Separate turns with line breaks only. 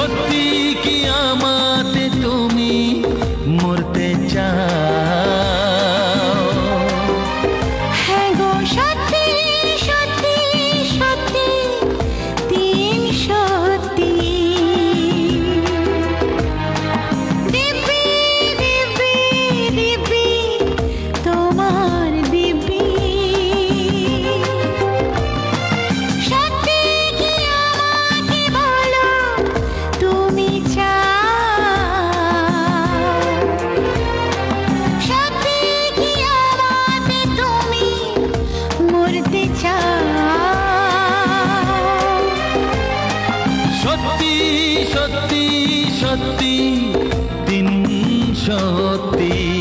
সত্যি কি আমাতে তুমি মরতে চাও? সত্যি সত্যি তিন সত্যি।